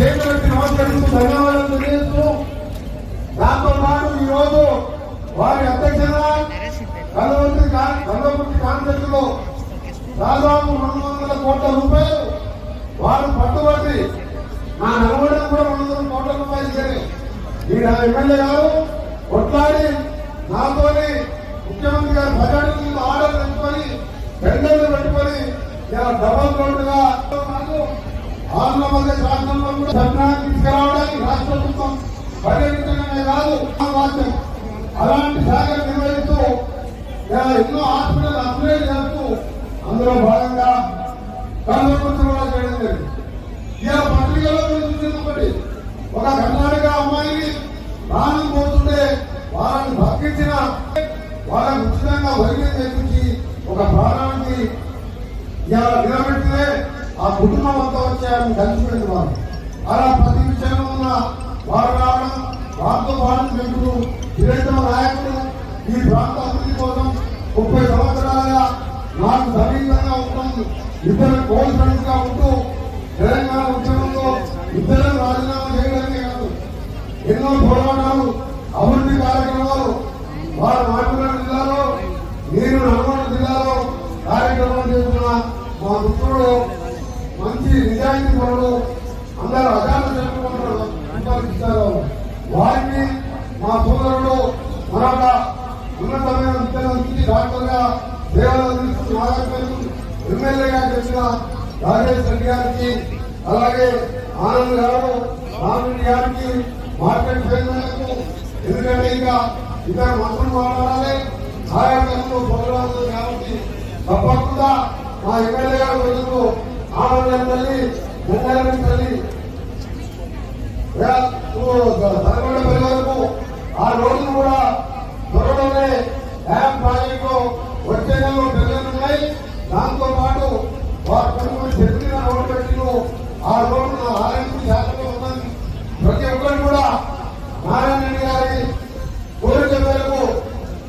చేతులెత్తి నమస్కరిస్తూ ధన్యవాదాలు తెలియజేస్తూ దాంతో పాటు ఈరోజు వారి అధ్యక్షత కలవతి కలవతి కాన్సెప్ట్లో దాదాపు రెండు వందల కోట్ల రూపాయలు వారు పట్టుబడి నా నలభడం కూడా రెండు వందల కోట్ల రూపాయలు ఇచ్చారు. ఈ ఎమ్మెల్యే గారు కొట్లాడి నాతోని ముఖ్యమంత్రి గారు బడ్జెట్ ఆర్డర్ తెచ్చుకొని టెండర్లు పెట్టుకొని ఇలా డబల్ రోడ్డుగా ఆంధ్రప్రదేశ్ రాష్ట్రంలో కూడా తీసుకురావడానికి రాష్ట్ర ప్రభుత్వం పర్యటించడమే కాదు అలాంటి శాఖలు నిర్వహిస్తూ ఎన్నో హాస్పిటల్ అప్గ్రేడ్ చేస్తూ అందులో భాగంగా కూడా చేయడం జరిగింది. ఇలా పత్రికలో మీరు చూసింది ఒక కర్ణాటక అమ్మాయిని ప్రాణం పోతుంటే వాళ్ళని భక్తించిన వాళ్ళకు ఉచితంగా వైద్యం చేయించి ఒక ప్రాణానికి ఇలా నిలబెడితే ఆ కుటుంబం అంతా వచ్చారని కలిసిపోయింది వాళ్ళు అలా ప్రతి విషయంలో ఉన్న వారు రావడం వారితో పాటు పెంపుడు ప్రియతమ నాయకుడు ఈ ప్రాంత అభివృద్ధి కోసం ముప్పై సంవత్సరాలుగా నాకు సమీపంగా ఉంటుంది ఇద్దరు కోల్ ఫ్రెండ్స్గా ఉంటూ తెలంగాణ ఉద్యమంలో ఇద్దరు రాజీనామా చేయడమే కాదు. ఎన్నో పోరాటాలు అభివృద్ధి కార్యక్రమాలు వారు మాట్లాడారు. ఉన్నతమైన నుంచి డాక్టర్గా సేవలు అందిస్తున్న నాగపల్లి ఎమ్మెల్యేగా చేసిన రాజేష్ రెడ్డి గారికి అలాగే ఆనంద్ గారు రామరెడ్డి గారికి మార్కెట్ చైర్మన్లకు ఎందుకంటే ఇంకా ఇద్దరు మంత్రులు మాట్లాడాలి. కార్యక్రమంలో ప్రోగ్రాంలు కాబట్టి తప్పకుండా మా ఎమ్మెల్యే గారు రోజుకు ఆనందం తల్లి గంగారం తల్లి తలగొండపల్లి వరకు ఆ రోజులు కూడా త్వరలోనే డ్యామ్ ప్రాజెక్టు వచ్చే నెలలో పెరుగుతున్నాయి దాంతో పాటు వారు కొన్ని చెప్పిన రోడ్డు పెట్టిన ఆ రోడ్డు నా ఆలయం శాతంలో ఉందని ప్రతి ఒక్కరు కూడా నారాయణ రెడ్డి గారి కోరిక మేరకు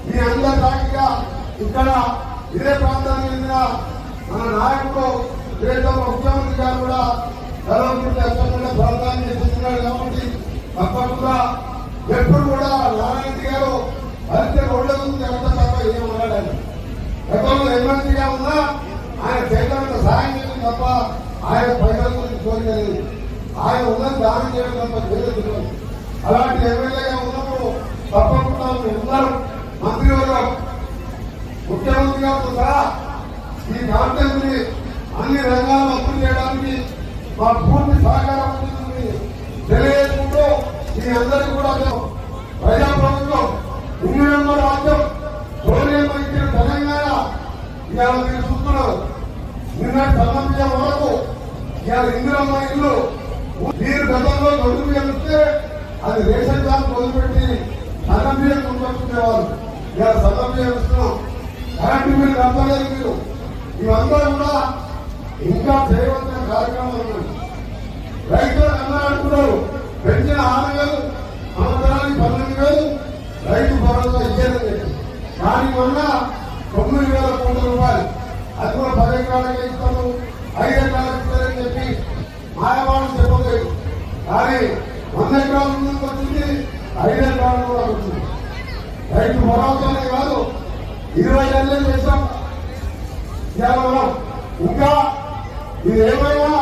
మీ అందరి సాక్షిగా ఇక్కడ ఇదే ప్రాంతానికి చెందిన మన నాయకుడు ప్రియతమ ముఖ్యమంత్రి గారు కూడా గర్వపడి అక్కడ ప్రాంతాన్ని చేస్తున్నాడు కాబట్టి తప్పకుండా ఎప్పుడు కూడా నారాయణ గారు హరిత రోడ్ల గురించి ఎంత తప్ప ఏం ఎమ్మెల్సీగా ఉన్నా ఆయన కేంద్రంలో సహాయం చేయడం తప్ప ఆయన ప్రజల గురించి కోరికలేదు ఆయన ఉన్నది దానం చేయడం తప్ప చేయలేదు అలాంటి ఎమ్మెల్యేగా ఉన్నప్పుడు తప్పకుండా ఉన్నారు మంత్రివర్గం ముఖ్యమంత్రి గారితో సహా ఈ కాంటెంట్ని అన్ని రంగాలను అభివృద్ధి చేయడానికి మా పూర్తి సహకారం ఇవాళ మీరు చూస్తున్నారు నిన్న సంబంధించిన వరకు ఇవాళ ఇందిరమ్మ ఇల్లు మీరు గతంలో గొడుగు చేస్తే అది రేషన్ కార్డు వదిలిపెట్టి సగం బియ్యం కొనుక్కొచ్చుకునేవారు ఇవాళ సగం బియ్యం ఇస్తున్నాం. కరెంటు బిల్లు కట్టలేదు మీరు. ఇవంతా కూడా ఇంకా చేయవలసిన కార్యక్రమాలు రైతులు అందరూ అంటున్నారు పెంచిన ఆరు వేలు సంవత్సరానికి పన్నెండు వేలు రైతు భరోసా ఇచ్చేదని చెప్పి కానీ మొన్న తొమ్మిది వేల కోట్ల రూపాయలు అది కూడా పది ఎకరాలకే ఇస్తాము ఐదు ఎకరాలకు ఇస్తారని చెప్పి మాయవాడు చెప్పలేదు కానీ వంద ఎకరాల ముందుకు వచ్చింది ఐదు ఎకరాల కూడా వచ్చింది రైతు భరోసానే కాదు ఇరవై ఏళ్ళే చేశాం ఇవాళ ఇంకా ఇది ఏమైనా